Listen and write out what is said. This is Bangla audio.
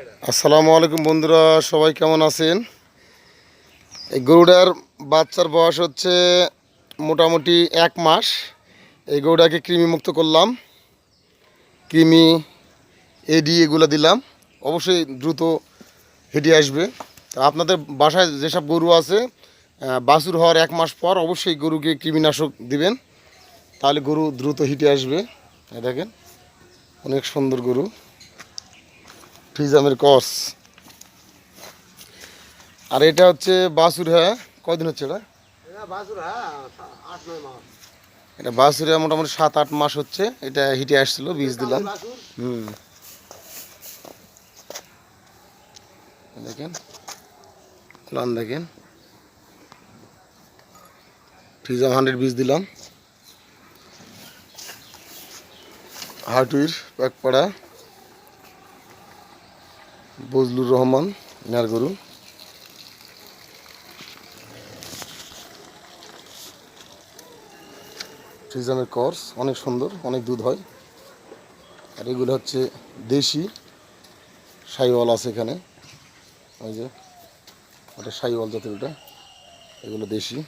আসসালামু আলাইকুম বন্ধুরা, সবাই কেমন আছেন? এই গরুটার বাচ্চার বয়স হচ্ছে মোটামুটি এক মাস। এই গরুটাকে কৃমি মুক্ত করলাম। কৃমি এডি এগুলো দিলাম। অবশ্যই দ্রুত হেঁটে আসবে। আপনাদের বাসায় যেসব গরু আছে বাছুর হওয়ার এক মাস পর অবশ্যই গরুকে কৃমিনাশক দিবেন। তাহলে গরু দ্রুত হিটে আসবে। দেখেন, অনেক সুন্দর গরু। ফ্রিজামের কস আর এটা হচ্ছে বাসুর হ্যাঁ? কয়দিন হচ্ছে এটা? এটা বাসুরে মোটামুটি সাত আট মাস হচ্ছে। এটা হিটে আসছিল বীজ দিলাম। হুম। দেখেন। লান দেখেন। ফ্রিজাম হান্ড্রেড বীজ দিলাম। হাটুইর প্যাকপাড়া বজলুর রহমান ইনার গরু। ফ্রিজামের কর্স অনেক সুন্দর, অনেক দুধ হয়। আর এগুলো হচ্ছে দেশি সাইওয়াল আছে এখানে। ওই যে, ওটা সাইওয়াল জাতের ওটা। এগুলো দেশি।